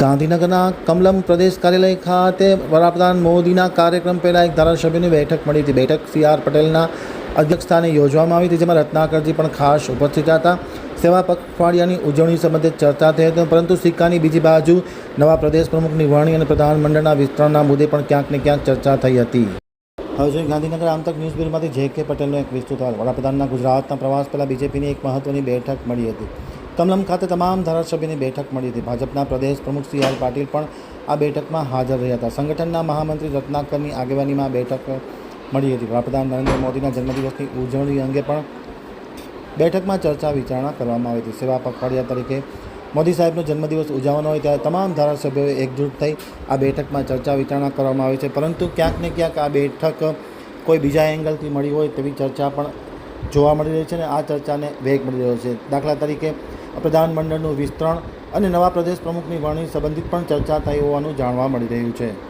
ગાંધીનગરના કમલમ પ્રદેશ કાર્યાલય ખાતે વડાપ્રધાન મોદીના કાર્યક્રમ પહેલાં એક ધારાસભ્યની બેઠક મળી હતી. બેઠક સી આર પટેલના અધ્યક્ષસ્થાને યોજવામાં આવી હતી, જેમાં રત્નાકરજી પણ ખાસ ઉપસ્થિત હતા. સેવા પખવાડિયાની ઉજવણી સંબંધે ચર્ચા થઈ હતી, પરંતુ સિક્કાની બીજી બાજુ નવા પ્રદેશ પ્રમુખની વરણી અને પ્રધાનમંડળના વિસ્તરણના મુદ્દે પણ ક્યાંક ને ક્યાંક ચર્ચા થઈ હતી. હવે જોઈએ ગાંધીનગર આમતક ન્યૂઝ બ્યુરોમાંથી જે કે પટેલનો એક વિસ્તૃત વડાપ્રધાનના ગુજરાતના પ્રવાસ પહેલાં બીજેપીની એક મહત્વની બેઠક મળી હતી. કમલમ ખાતે તમામ ધારાસભ્યોની બેઠક મળી હતી. ભાજપના પ્રદેશ પ્રમુખ સી આર પાટીલ પણ આ બેઠકમાં હાજર રહ્યા હતા. સંગઠનના મહામંત્રી રત્નાકરની આગેવાનીમાં બેઠક મળી હતી. વડાપ્રધાન નરેન્દ્ર મોદીના જન્મદિવસની ઉજવણી અંગે પણ બેઠકમાં ચર્ચા વિચારણા કરવામાં આવી હતી. સેવા પખવાડિયા તરીકે મોદી સાહેબનો જન્મદિવસ ઉજવવાનો હોય ત્યારે તમામ ધારાસભ્યોએ એકજૂટ થઈ આ બેઠકમાં ચર્ચા વિચારણા કરવામાં આવી છે. પરંતુ ક્યાંક ને ક્યાંક આ બેઠક કોઈ બીજા એંગલથી મળી હોય તેવી ચર્ચા પણ જોવા મળી રહી છે અને આ ચર્ચાને વેગ મળી રહ્યો છે. દાખલા તરીકે પ્રધાનમંડળનું વિસ્તરણ અને નવા પ્રદેશ પ્રમુખની વરણી સંબંધિત પણ ચર્ચા થઈ હોવાનું જાણવા મળી રહ્યું છે.